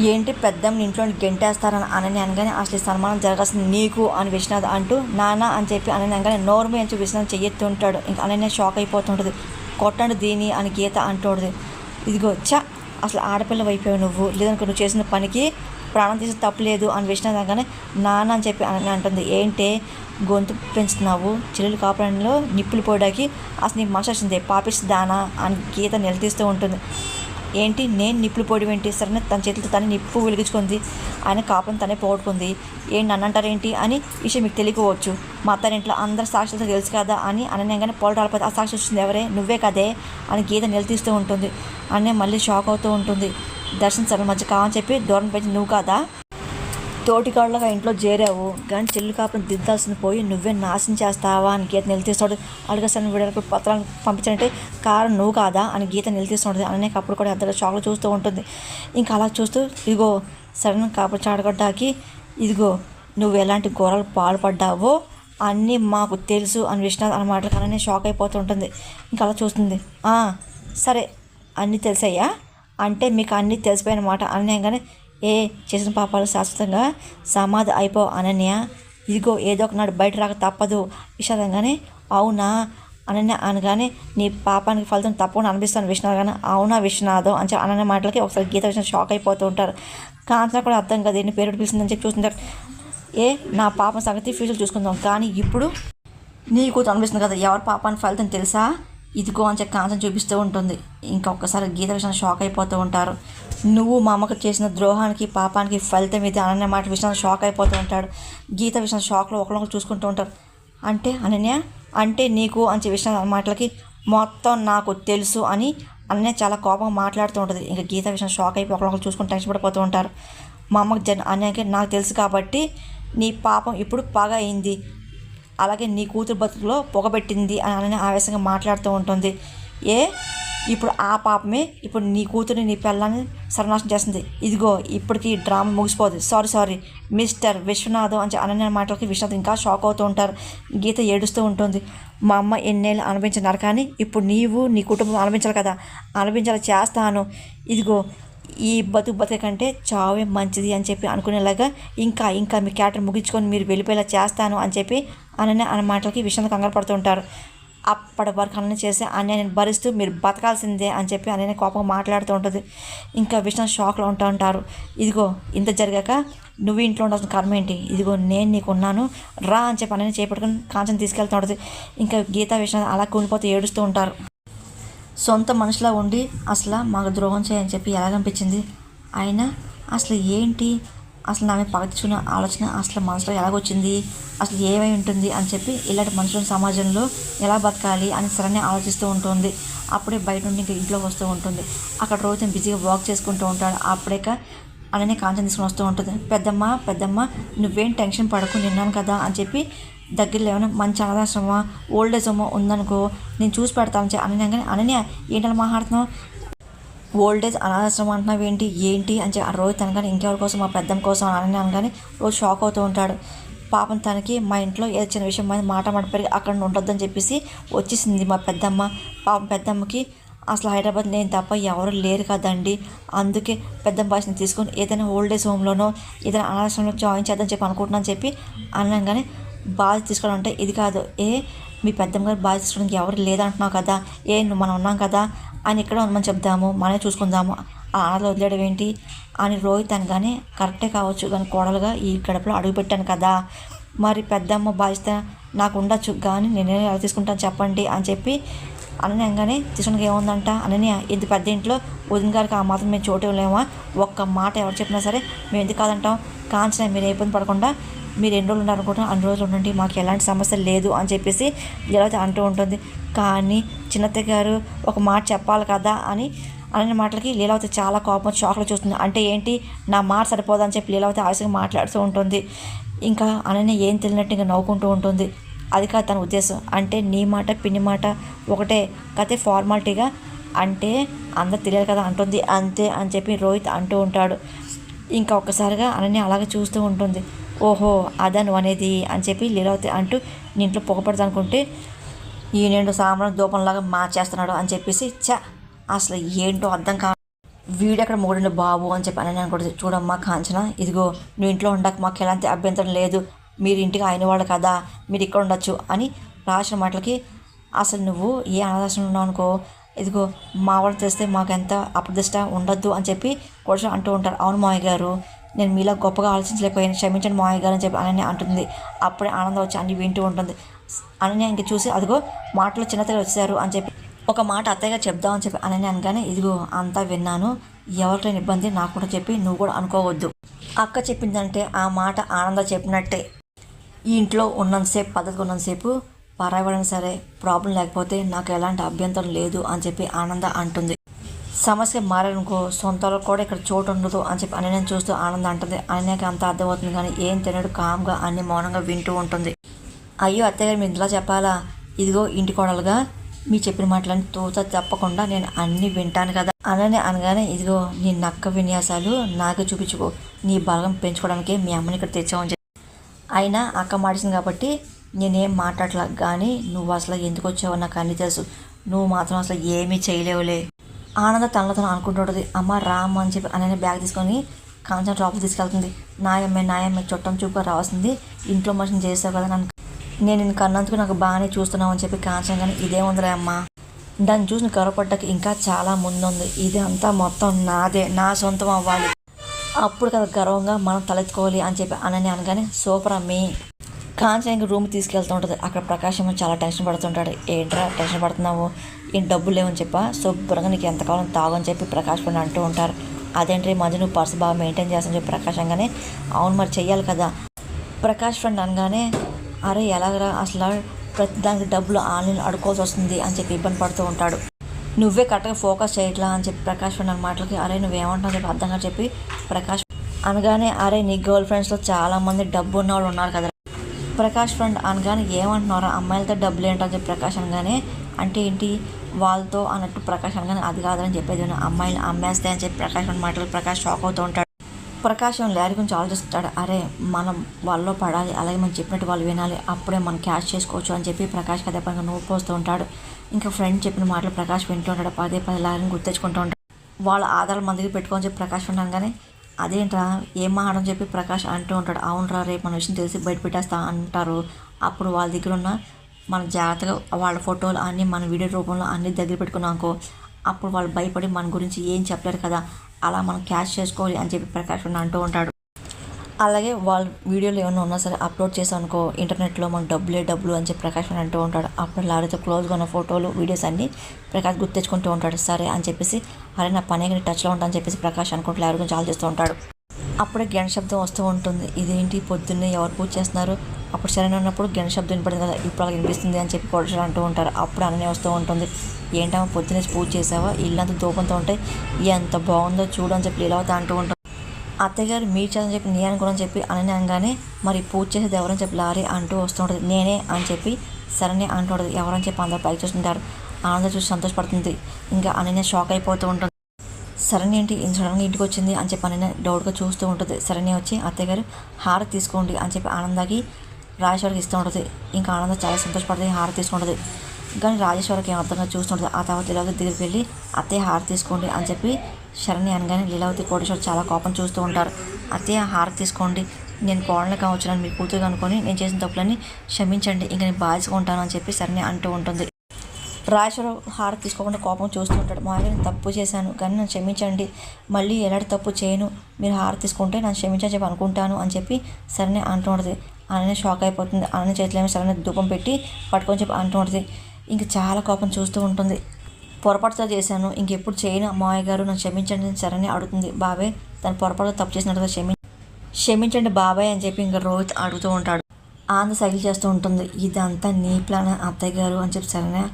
ఏంటి పెద్దమ్మ ఇంట్లో గెంటేస్తారని అనని అనగానే అసలు సన్మానం జరగాల్సింది నీకు అని విశ్వనాథ్ అంటూ నానా అని చెప్పి అనని అనగానే నోర్మే అని చెప్పి విశ్వనాథ్ చెయ్యెత్తి ఉంటాడు ఇంకా అననే షాక్ అయిపోతుంటుంది. కొట్టండి దీని అని గీత అంటుంది ఇదిగో చ అసలు ఆడపిల్ల అయిపోయావు నువ్వు? లేదనుకో నువ్వు చేసిన పనికి ప్రాణం తీసి తప్పలేదు అని విశ్వనాథ్ అనగానే నాన్న అని చెప్పి అని అంటుంది. ఏంటి? గొంతు పెంచుతున్నావు? చెల్లెలు కాపురంలో నిప్పులు పోయడానికి అసలు నీకు మనసు వచ్చింది? పాపిస్తుందానా అని గీత నిలదీస్తూ ఉంటుంది. ఏంటి? నేను నిప్పులు పొడి ఏంటి సరే తన చేతులతో తనే నిప్పు వెలిగించుకుంది. ఆయన కాపురం తనే పోగొట్టుకుంది. ఏంటి నన్ను అంటారేంటి అని విషయం మీకు తెలియకపోవచ్చు. మా అత్తారింట్లో అందరు సాక్షులతో తెలుసు కదా అని అనగానే పోలు రాలిపోతే ఆ సాక్షి వచ్చింది ఎవరే? నువ్వే కదే? అని గీత నిలదీస్తూ ఉంటుంది. అనే మళ్ళీ షాక్ అవుతూ ఉంటుంది. దర్శన్ సరే మధ్య కావని చెప్పి దూరం పెంచి నువ్వు కాదా? తోటికాళ్ళగా ఇంట్లో చేరావు. కానీ చెల్లి కాపురం దిద్దాల్సింది పోయి నువ్వే నాశనం చేస్తావా అని గీత నిలదీస్తాడు. అడగసాని వీడియోలకు పత్రాలు పంపించాలంటే కారణం నువ్వు కాదా అని గీత నిలదీస్తుంటుంది. అనేక అప్పుడు కూడా అంతగా షాక్లు చూస్తూ ఉంటుంది. ఇంకా అలా చూస్తూ ఇదిగో సడన్ కాపురం చాడగొడ్డాకి ఇదిగో నువ్వు ఎలాంటి ఘోరాలు పాల్పడ్డావో అన్నీ మాకు తెలుసు అని విశ్వనాథ్ అన్న మాటలు కానీ షాక్ అయిపోతూ ఉంటుంది. ఇంకా అలా చూస్తుంది. సరే అన్నీ తెలిసాయా? అంటే మీకు అన్నీ తెలిసిపోయిన మాట అనగానే ఏ చేసిన పాపాలు శాశ్వతంగా సమాధి అయిపో అనన్య. ఇదిగో ఏదో ఒకనాడు బయట రాక తప్పదు విషాదంగానే అవునా? అనన్య అనగానే నీ పాపానికి ఫలితం తప్పకుండా అనిపిస్తాను విశ్వనాథ్ కానీ అవునా విశ్వనాథం అని చెప్పి అనన్య మాటలకి ఒకసారి గీత విషయం షాక్ అయిపోతూ ఉంటారు. కాంచన కూడా అర్థం కదా ఎన్ని పేరు పిలిచిందని చెప్పి చూస్తుంటారు ఏ నా పాపం సంగతి ఫ్యూచర్ చూసుకుందాం. కానీ ఇప్పుడు నీకు అనిపిస్తుంది కదా ఎవరి పాపాన్ని ఫలితం తెలుసా? ఇదిగో అని చెప్పి కాంచన చూపిస్తూ ఉంటుంది. ఇంకా ఒక్కసారి గీత విషయం షాక్ అయిపోతూ ఉంటారు. నువ్వు మా అమ్మకు చేసిన ద్రోహానికి పాపానికి ఫలితం ఇది అనన్య మాట విషయం షాక్ అయిపోతూ ఉంటాడు. గీత విషయం షాక్లో ఒకరినొకరు చూసుకుంటూ ఉంటారు. అంటే అనన్య అంటే నీకు అని చెప్పి విషయం మాటలకి మొత్తం నాకు తెలుసు అని అనన్య చాలా కోపంగా మాట్లాడుతూ ఉంటుంది. ఇంకా గీత విషయం షాక్ అయిపోయి ఒకరినొకరు చూసుకుని టెన్షన్ పడిపోతూ ఉంటారు. మా అమ్మకి జన్ అన్యాయకి నాకు తెలుసు కాబట్టి నీ పాపం ఇప్పుడు పగ అయింది. అలాగే నీ కూతురు బతుకులో పొగబెట్టింది అని ఆవేశంగా మాట్లాడుతూ ఉంటుంది. ఏ? ఇప్పుడు ఆ పాపమే ఇప్పుడు నీ కూతురిని నీ పిల్లల్ని సర్వనాశనం చేస్తుంది. ఇదిగో ఇప్పటికి ఈ drama ముగిసిపోదు. Sorry sorry. Mister Vishwanatham అని అనన్య మాటలకి విశ్వనాథ్ ఇంకా షాక్ అవుతూ ఉంటారు. గీత ఏడుస్తూ ఉంటుంది. మా అమ్మ ఎన్నేళ్ళు అనిపించినారు కానీ ఇప్పుడు నీవు నీ కుటుంబం అనిపించాలి కదా. అనిపించాలి చేస్తాను. ఇదిగో ఈ బతుకు బతుక కంటే చావే మంచిది అని చెప్పి అనుకునేలాగా ఇంకా ఇంకా మీ క్యాటర్ ముగించుకొని మీరు వెళ్ళిపోయేలా చేస్తాను అని చెప్పి అననే అన్న మాటలకి విషయంలో కంగారు పడుతుంటారు. అప్పటి వరకు అన్నీ చేసి అన్నయ్యని భరిస్తూ మీరు బతకాల్సిందే అని చెప్పి అన్నయ్య కోపంగా మాట్లాడుతూ ఉంటుంది. ఇంకా విషయం షాక్లో ఉంటూ ఉంటారు. ఇదిగో ఇంత జరిగాక నువ్వు ఇంట్లో ఉండాల్సిన కర్మ ఏంటి? ఇదిగో నేను నీకు ఉన్నాను. రా అని చెప్పి అన్నయ్య చేపట్టుకుని కాంచని తీసుకెళ్తూ ఉంటుంది. ఇంకా గీతా విషయం అలా కూలిపోతే ఏడుస్తూ ఉంటారు. సొంత మనిషిలా ఉండి అసలు మాకు ద్రోహం చేయని చెప్పి ఎలాగనిపించింది? అయినా అసలు ఏంటి? అసలు నా మీద పగచుకున్న ఆలోచన అసలు మనసులో ఎలాగొచ్చింది? అసలు ఏమై ఉంటుంది అని చెప్పి ఇలాంటి మనుషులను సమాజంలో ఎలా బతకాలి అని సరే ఆలోచిస్తూ ఉంటుంది. అప్పుడే బయట నుండి ఇంకా ఇంట్లో వస్తూ ఉంటుంది. అక్కడ రోజు బిజీగా వాక్ చేసుకుంటూ ఉంటాడు. అప్పుడేక అలానే కాంచన తీసుకుని వస్తూ ఉంటుంది. పెద్దమ్మ పెద్దమ్మ నువ్వేం టెన్షన్ పడకు నిన్నాను కదా అని చెప్పి దగ్గరలో ఏమైనా మంచి అనాథాశ్రమా ఓల్డ్ ఏజ్ హోమో ఉందనుకో నేను చూసి పెడతాను చెప్పి కానీ అనన్య ఏంటని మాట్లాడుతున్నావు? ఓల్డ్ ఏజ్ అనాథాశ్రమం అంటున్నావు ఏంటి ఏంటి? అని చెప్పి ఆ రోజు తనగానే ఇంకెవరి కోసం మా పెద్దమ్మ కోసం? అని అనగానే రోజు షాక్ అవుతూ ఉంటాడు. పాపం తనకి మా ఇంట్లో ఏదో చిన్న విషయం మీద మాట మాట పెరిగి అక్కడ ఉండొద్దని చెప్పేసి వచ్చేసింది మా పెద్దమ్మ. పాపం పెద్దమ్మకి అసలు హైదరాబాద్ నేను తప్ప ఎవరు లేరు కదండి. అందుకే పెద్ద భాషని తీసుకొని ఏదైనా ఓల్డ్ ఏజ్ హోమ్లోనో ఏదైనా అనాథాశ్రమంలో జాయిన్ చేద్దాం చెప్పి అనుకుంటున్నాను చెప్పి అనగానే బాధ తీసుకోవడం అంటే ఇది కాదు. ఏ మీ పెద్దమ్మ గారు బాధ తీసుకోవడానికి ఎవరు లేదంటున్నావు కదా? ఏ నువ్వు మనం ఉన్నాం కదా? అని ఇక్కడ మనం చెప్దాము మనమే చూసుకుందాము. ఆ ఆడలో వదిలేయడం ఏంటి? అని రోహిత్ అనగానే కరెక్టే కావచ్చు కానీ కోడలుగా ఈ గడపలో అడుగుపెట్టాను కదా. మరి పెద్దమ్మ బాధ్యత నాకు ఉండొచ్చు కానీ నేనే ఎలా తీసుకుంటాను చెప్పండి అని చెప్పి అనగానే తీసుకుని ఏముందంట? అనన్య ఇంత పెద్ద ఇంట్లో వదిన గారికి ఆ మాత్రం మేము చోటు లేమా ఒక్క మాట ఎవరు చెప్పినా సరే మేము ఎందుకు కాదంటాం? కాంచన మీరు ఏ ఇబ్బంది పడకుండా మీరు ఎన్ని రోజులు ఉన్నారనుకుంటున్నా అన్ని రోజులు ఉండండి మాకు ఎలాంటి సమస్య లేదు అని చెప్పేసి లీలావతి అంటూ ఉంటుంది. కానీ చిన్నత్త గారు ఒక మాట చెప్పాలి కదా అని అనే మాటలకి లీలావతి చాలా కోపం షాక్లో చూస్తుంది. అంటే ఏంటి? నా మాట సరిపోదని చెప్పి లీలావతి ఆశగా మాట్లాడుతూ ఉంటుంది. ఇంకా అనన్య ఏం తెలియనట్టు ఇంకా నవ్వుకుంటూ ఉంటుంది. అది కాదు తన ఉద్దేశం. అంటే నీ మాట పిన్ని మాట ఒకటే కతే ఫార్మాలిటీగా అంటే అందరు తెలియదు కదా అంటుంది. అంతే అని చెప్పి రోహిత్ అంటూ ఉంటాడు. ఇంకా ఒక్కసారిగా అనన్య అలాగే చూస్తూ ఉంటుంది. ఓహో అదా నువ్వు అనేది అని చెప్పి లీలావతి అంటూ నీ ఇంట్లో పొగపడదు అనుకుంటే ఈ నేను సాంబ్రం దూపంలాగా మార్చేస్తున్నాడు అని చెప్పేసి చ అసలు ఏంటో అర్థం కా వీడెక్కడ మూడండి బాబు అని చెప్పి అని అనుకుంటుంది. చూడమ్మా కాంచన ఇదిగో నువ్వు ఇంట్లో ఉండక మాకు ఎలాంటి అభ్యంతరం లేదు. మీరు ఇంటికి అయిన వాళ్ళు కదా మీరు ఇక్కడ ఉండొచ్చు అని రాసిన మాటలకి అసలు నువ్వు ఏ అనాథాశ్రమం ఉన్నావు అనుకో ఇదిగో మా వాళ్ళు తెస్తే మాకు ఎంత అప్రదిష్ట ఉండొద్దు అని చెప్పి కూడా అంటూ ఉంటారు. అవును మామయ్య గారు నేను మీలా గొప్పగా ఆలోచించలేకపోయాను క్షమించండి మావయ్య గారు అని చెప్పి అనన్య అంటుంది. అప్పుడే ఆనందం వచ్చి అన్ని వింటూ ఉంటుంది. అనన్య ఇంక చూసి అదిగో మాటలు చిన్నతగా వచ్చారు అని చెప్పి ఒక మాట అత్తయ్యగా చెప్దామని చెప్పి అనన్య అనగానే ఇదిగో అంతా విన్నాను. ఎవరికైనా ఇబ్బంది నాకు కూడా చెప్పి నువ్వు కూడా అనుకోవద్దు. అక్క చెప్పిందంటే ఆ మాట ఆనంద చెప్పినట్టే. ఈ ఇంట్లో ఉన్నంతసేపు పద్ధతి ఉన్నంతసేపు పరాయవడం సరే ప్రాబ్లం లేకపోతే నాకు ఎలాంటి అభ్యంతరం లేదు అని చెప్పి ఆనంద అంటుంది. సమస్య మారనుకో సొంతలో కూడా ఇక్కడ చోటు ఉండదు అని చెప్పి అని నేను చూస్తూ ఆనందం అంటుంది. అనేక అంత అర్థమవుతుంది కానీ ఏం తినడు కామ్గా అన్ని మౌనంగా వింటూ ఉంటుంది. అయ్యో అత్తగారు మీరు ఇంతలా చెప్పాలా? ఇదిగో ఇంటి కోడలుగా మీ చెప్పిన మాటలన్నీ తోత తప్పకుండా నేను అన్నీ వింటాను కదా. అనని అనగానే ఇదిగో నీ నక్క విన్యాసాలు నాకే చూపించుకో. నీ బలం పెంచుకోవడానికి మీ అమ్మని ఇక్కడ తెచ్చామని చెప్పి. అయినా అక్క మాడిసింది కాబట్టి నేనేం మాట్లాడలే కానీ నువ్వు అసలు ఎందుకు వచ్చావో నాకు అన్ని తెలుసు. నువ్వు మాత్రం అసలు ఏమీ చేయలేవులే. ఆనంద తనలో తను అనుకుంటుంటుంది అమ్మ రామ్ అని చెప్పి అనని బ్యాగ్ తీసుకొని కాంచన డ్రాప్ తీసుకెళ్తుంది. నాయమ్మే నాయమ్మే చుట్టం చూపుగా రావాల్సింది. ఇంట్లో మనిషిని చేస్తావు కదా నన్ను. నేను కన్నందుకు నాకు బాగానే చూస్తున్నావు అని చెప్పి కాంచన కానీ ఇదే ఉందిలే అమ్మా. దాన్ని చూసి కరపడ్డకి ఇంకా చాలా ముందుంది. ఇది అంతా మొత్తం నాదే. నా సొంతం అవ్వాలి. అప్పుడు కదా గర్వంగా మనం తలెత్తుకోవాలి అని చెప్పి అనని అనగానే సూపర్ అమ్మి. కాంచన రూమ్ తీసుకెళ్తూ ఉంటుంది. అక్కడ ప్రకాశం చాలా టెన్షన్ పడుతుంటాడు. ఏంట్రా టెన్షన్ పడుతున్నావు? ఏం డబ్బులు లేవని చెప్పా? శుభ్రంగా నీకు ఎంతకాలం తాగు అని చెప్పి ప్రకాష్ పని అంటూ ఉంటారు. అదేంటి ఈ మధ్య నువ్వు పర్స్ బాగా మెయింటైన్ చేస్తాను చెప్పి ప్రకాశంగానే అవును మరి చెయ్యాలి కదా ప్రకాష్ ఫ్రెండ్ అనగానే అరే ఎలాగరా? అసలు ప్రతి దానికి డబ్బులు ఆన్లైన్ అడుకోవాల్సి వస్తుంది అని చెప్పి ఇబ్బంది పడుతూ ఉంటాడు. నువ్వే కరెక్ట్గా ఫోకస్ చేయట్లా అని చెప్పి ప్రకాష్ ఫ్రెండ్ అన్న మాటలకి అరే నువ్వేమంటావు చెప్పి అర్థంగా చెప్పి ప్రకాష్ అనగానే అరే నీ గర్ల్ ఫ్రెండ్స్లో చాలామంది డబ్బు ఉన్న వాళ్ళు ఉన్నారు కదా ప్రకాష్ ఫ్రెండ్ అనగానే ఏమంటున్నారా? అమ్మాయిలతో డబ్బులు ఏంటని చెప్పి ప్రకాష్ అనగానే అంటే ఏంటి? వాళ్ళతో అన్నట్టు ప్రకాష్ అనగానే అది కాదని చెప్పేది అమ్మాయిలు అమ్మేస్తే అని చెప్పి ప్రకాష్ అని మాటలు ప్రకాష్ షాక్ అవుతూ ఉంటాడు. ప్రకాశం లారీ గురించి ఆలోచిస్తాడు. అరే మనం వాళ్ళలో పడాలి అలాగే మనం చెప్పినట్టు వాళ్ళు వినాలి. అప్పుడే మనం క్యాష్ చేసుకోవచ్చు అని చెప్పి ప్రకాష్ అదే పనిగా నోట్ పోస్తూ ఉంటాడు. ఇంకా ఫ్రెండ్ చెప్పిన మాటలు ప్రకాష్ వింటూ ఉంటాడు. పదే పదే లారీని గుర్తించుకుంటూ ఉంటాడు. వాళ్ళ ఆధారాలు మన దగ్గర పెట్టుకొని చెప్పి ప్రకాష్ ఉండగానే అదేంట్రా? ఏం మాడని చెప్పి ప్రకాష్ అంటూ ఉంటాడు. అవునరా రేపు మన విషయం తెలిసి బయట పెట్టేస్తా అంటారు. అప్పుడు వాళ్ళ దగ్గర ఉన్న మన జాగ్రత్తగా వాళ్ళ ఫోటోలు అన్నీ మన వీడియో రూపంలో అన్ని దగ్గర పెట్టుకున్నాకో అప్పుడు వాళ్ళు భయపడి మన గురించి ఏం చెప్పలేరు కదా? అలా మనం క్యాష్ చేసుకోవాలి అని చెప్పి ప్రకాష్ అంటూ ఉంటాడు. అలాగే వాళ్ళ వీడియోలు ఏమైనా ఉన్నా సరే అప్లోడ్ చేసాం అనుకో ఇంటర్నెట్లో మన డబ్బులే డబ్బులు అని చెప్పి ప్రకాష్ అని అంటూ ఉంటాడు. అప్పుడు లారీతో క్లోజ్గా ఉన్న ఫోటోలు వీడియోస్ అన్నీ ప్రకాష్ గుర్తెచ్చుకుంటూ ఉంటాడు. సరే అని చెప్పేసి అరే నా పని కానీ టచ్లో ఉంటా అని చెప్పేసి ప్రకాష్ అనుకుంటూ లారీ గురించి ఆలోచిస్తూ ఉంటాడు. అప్పుడే గంట శబ్దం వస్తూ ఉంటుంది. ఇదేంటి? పొద్దున్నే ఎవరు పూజ చేస్తున్నారు? అప్పుడు సరైన ఉన్నప్పుడు గంట శబ్దం వినపడింది కదా ఇప్పుడు అలా వినిపిస్తుంది అని చెప్పి కొడుచు అంటూ ఉంటారు. అప్పుడు అన్నీ వస్తూ ఉంటుంది. ఏంటమ్మా పొద్దున్నే పూజ చేసావా? ఇల్లంతా దూపంతో ఉంటే ఎంత బాగుందో చూడు అని చెప్పి అవుతా అంటూ ఉంటుంది అత్తయ్య గారు మీరు చేయాలని చెప్పి నేను అనుకోని చెప్పి అని అనగానే మరి పూజ చేసేది ఎవరని చెప్పి లారీ అంటూ వస్తుంటుంది. నేనే అని చెప్పి సరేనే అంటుంటుంది. ఎవరని చెప్పి అందరూ పైకి చూస్తుంటారు. ఆనంద చూసి సంతోషపడుతుంది. ఇంకా అనన్య షాక్ అయిపోతూ ఉంటుంది. సరణి ఏంటి? ఇంత సడన్గా ఇంటికి వచ్చింది అని చెప్పి అనన్య డౌట్గా చూస్తూ ఉంటుంది. సరణి వచ్చి అత్తయ్యగారు హార హారతి తీసుకోండి అని చెప్పి ఆనందాకి రాజేశ్వరికి ఇస్తూ ఉంటుంది. ఇంకా ఆనంద చాలా సంతోషపడుతుంది. హారతి తీసుకుంటుంది. కానీ రాజేశ్వరికి ఏమర్థంగా చూస్తుంటుంది. ఆ తర్వాత లీలావతి దగ్గరికి వెళ్ళి అత్తయ్య హారతి తీసుకోండి అని చెప్పి శరణి అనగానే లీలావతి కోటేశ్వర చాలా కోపం చూస్తూ ఉంటారు. అత్తయ్య హారతి తీసుకోండి. నేను పోవడానికి కావచ్చునని మీ కూతురు అనుకొని నేను చేసిన తప్పులని క్షమించండి. ఇంకా నేను బాధ్యతగా ఉంటాను అని చెప్పి శరణి అంటూ ఉంటుంది. రాజేశ్వర హారతి తీసుకోకుండా కోపం చూస్తూ ఉంటాడు. మా ఆయన నేను తప్పు చేశాను కానీ నన్ను క్షమించండి. మళ్ళీ ఎలాంటి తప్పు చేయను. మీరు హారతి తీసుకుంటే నన్ను క్షమించని చెప్పి అనుకుంటాను అని చెప్పి సరే అంటూ ఉంటుంది. అననే షాక్ అయిపోతుంది. అనని చేతిలో ఏమో సరైన ధూపం పెట్టి పట్టుకొని చెప్పి అంటూ ఉంటుంది. ఇంకా చాలా కోపం చూస్తూ ఉంటుంది. పొరపాటుతో చేశాను. ఇంకెప్పుడు చేయను. అమ్మాయి గారు నన్ను క్షమించండి సరని అడుగుతుంది. బాబాయ్ తను పొరపాటుతో తప్పు చేసినట్టుగా క్షమి క్షమించండి బాబాయ్ అని చెప్పి ఇంకా రోహిత్ అడుగుతూ ఉంటాడు. ఆనంద సైకిల్ చేస్తూ ఉంటుంది. ఇదంతా నీ ప్లాన్ అత్తయ్య గారు అని చెప్పి సరైన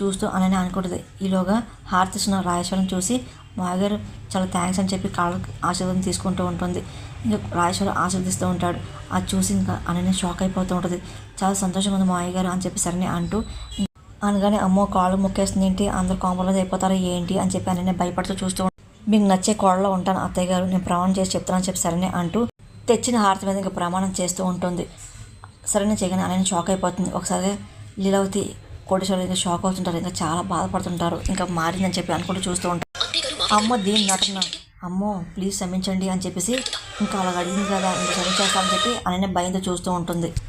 చూస్తూ అనని అనుకుంటుంది. ఈలోగా హారతిస్తున్న రాజేశ్వరం చూసి మాగారు చాలా థ్యాంక్స్ అని చెప్పి కాళ్ళ ఆశీర్వాదం తీసుకుంటూ ఉంటుంది. ఇంకా రాజేశ్వరం ఆశీర్దిస్తూ ఉంటాడు. అది చూసి ఇంకా అనని షాక్ అయిపోతూ ఉంటుంది. చాలా సంతోషంగా ఉంది మావయ్య గారు అని చెప్పి సరే అంటూ అనగానే అమ్మో కాళ్ళు మొక్కేస్తుంది ఏంటి? అందరు కాంప్రమైజ్ అయిపోతారా ఏంటి? అని చెప్పి అనని భయపడుతూ చూస్తూ మీకు నచ్చే కోడలో ఉంటాను అత్తయ్య గారు. నేను ప్రమాణం చేసి చెప్తానని చెప్పి సరేనే అంటూ తెచ్చిన హారతి మీద ఇంకా ప్రమాణం చేస్తూ ఉంటుంది. సరైన చేయగానే ఆయన షాక్ అయిపోతుంది. ఒకసారి లీలావతి కోటేశ్వరం ఇంకా షాక్ అవుతుంటారు. ఇంకా చాలా బాధపడుతుంటారు. ఇంకా మారిందని చెప్పి అనుకుంటూ చూస్తూ ఉంటారు. అమ్మ దీని నటన? అమ్మో ప్లీజ్ క్షమించండి అని చెప్పేసి ఇంకా అలా అడిగింది కదా ఇంకా క్షమించేస్తామని చెప్పి అనన్య భయంతో చూస్తూ ఉంటుంది.